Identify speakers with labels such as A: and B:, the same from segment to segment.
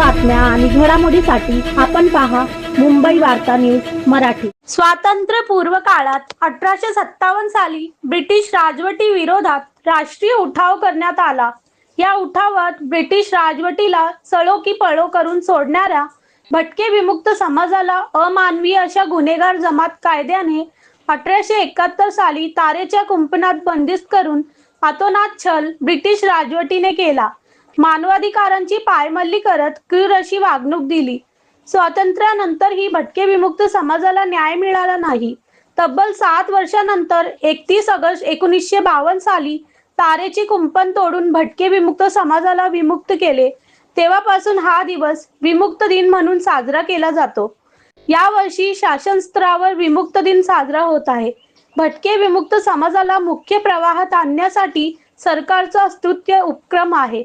A: बातम्या आणि घडामोडीसाठी आपण पहा मुंबई वार्ता न्यूज मराठी
B: स्वातंत्र्यपूर्व काळात अठराशे सत्तावन्न साली ब्रिटिश राजवटी विरोधात राष्ट्रीय उठाव करण्यात आला या उठावात ब्रिटिश राजवटीला सळो की पळो करून सोडणाऱ्या भटके विमुक्त समाजाला अमानवीय अशा गुन्हेगार जमात कायद्याने अठराशे एकाहत्तर साली तारेच्या कुंपणात बंदिस्त करून अतोनात छल ब्रिटिश राजवटीने केला मानवाधिकारांची पायमल्ली करत क्रूर अशी वागणूक दिली स्वातंत्र्यानंतर ही भटके विमुक्त समाजाला न्याय मिळाला नाही तब्बल सात वर्षानंतर एकतीस ऑगस्ट एकोणीसशे बावन्न साली तारेची कुंपण तोडून भटके विमुक्त समाजाला विमुक्त केले तेव्हापासून हा दिवस विमुक्त दिन म्हणून साजरा केला जातो यावर्षी शासन स्तरावर विमुक्त दिन साजरा होत आहे भटके विमुक्त समाजाला मुख्य प्रवाहात आणण्यासाठी सरकारचा स्तुत्य उपक्रम आहे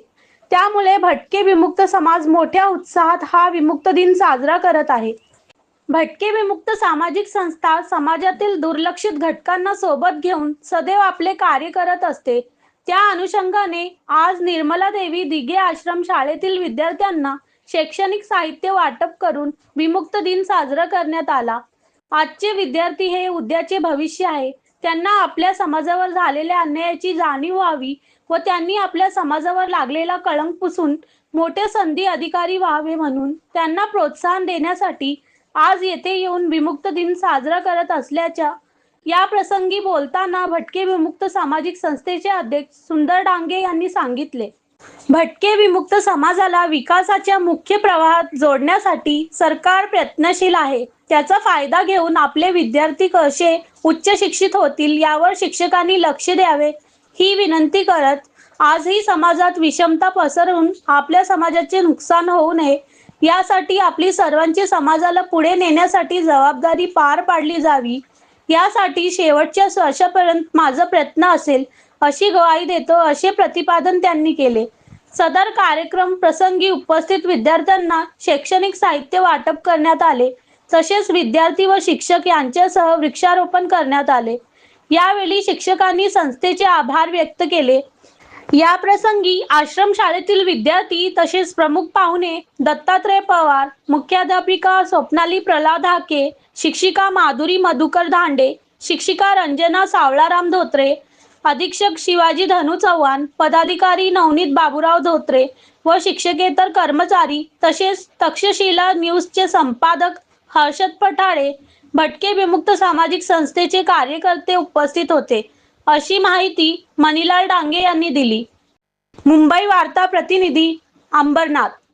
B: त्यामुळे भटके विमुक्त समाज मोठ्या उत्साहात हा विमुक्त दिन साजरा करत आहे भटके विमुक्त सामाजिक संस्था समाजातील दुर्लक्षित घटकांना सोबत घेऊन सदैव आपले कार्य करत असते त्या अनुषंगाने आज निर्मला देवी दिघे आश्रम शाळेतील विद्यार्थ्यांना शैक्षणिक साहित्य वाटप करून विमुक्त दिन साजरा करण्यात आला आजचे विद्यार्थी हे उद्याचे भविष्य आहे त्यांना आपल्या समाजावर झालेल्या अन्यायाची जाणीव व्हावी व त्यांनी आपल्या समाजावर लागलेला कळंक पुसून मोठे संधी अधिकारी व्हावे म्हणून त्यांना प्रोत्साहन देण्यासाठी आज येथे येऊन विमुक्त दिन साजरा करत असल्याच्या या प्रसंगी बोलताना भटके विमुक्त सामाजिक संस्थेचे अध्यक्ष सुंदर डांगे यांनी सांगितले भटके विमुक्त समाजाला विकासाच्या मुख्य प्रवाहात जोडण्यासाठी सरकार प्रयत्नशील आहे त्याचा फायदा घेऊन आपले विद्यार्थी कसे उच्च शिक्षित होतील यावर शिक्षकांनी लक्ष द्यावे ही विनंती करत आजही समाजात विषमता पसरवून आपल्या समाजाचे नुकसान होऊ नये यासाठी आपली सर्वांची समाजाला पुढे नेण्यासाठी जबाबदारी पार पाडली जावी यासाठी शेवटच्या वर्षापर्यंत माझा प्रयत्न असेल अशी ग्वाही देतो असे प्रतिपादन त्यांनी केले सदर कार्यक्रम प्रसंगी उपस्थित विद्यार्थ्यांना शैक्षणिक साहित्य वाटप करण्यात आले तसेच विद्यार्थी व शिक्षक यांच्यासह वृक्षारोपण करण्यात आले यावेळी शिक्षकांनी संस्थेचे आभार व्यक्त केले या प्रसंगी आश्रम शाळेतील विद्यार्थी तसेच प्रमुख पाहुणे दत्तात्रय पवार मुख्याध्यापिका स्वप्नाली प्रल्हाद हाके शिक्षिका माधुरी मधुकर धांडे शिक्षिका रंजना सावळाराम धोत्रे अधीक्षक शिवाजी धनु चव्हाण पदाधिकारी नवनीत बाबूराव धोत्रे व शिक्षकेतर कर्मचारी तसेच तक्षशिला न्यूजचे संपादक हर्षद पठाळे भटके विमुक्त सामाजिक संस्थेचे कार्यकर्ते उपस्थित होते अशी माहिती मणिलाल डांगे यांनी दिली मुंबई वार्ता प्रतिनिधी अंबरनाथ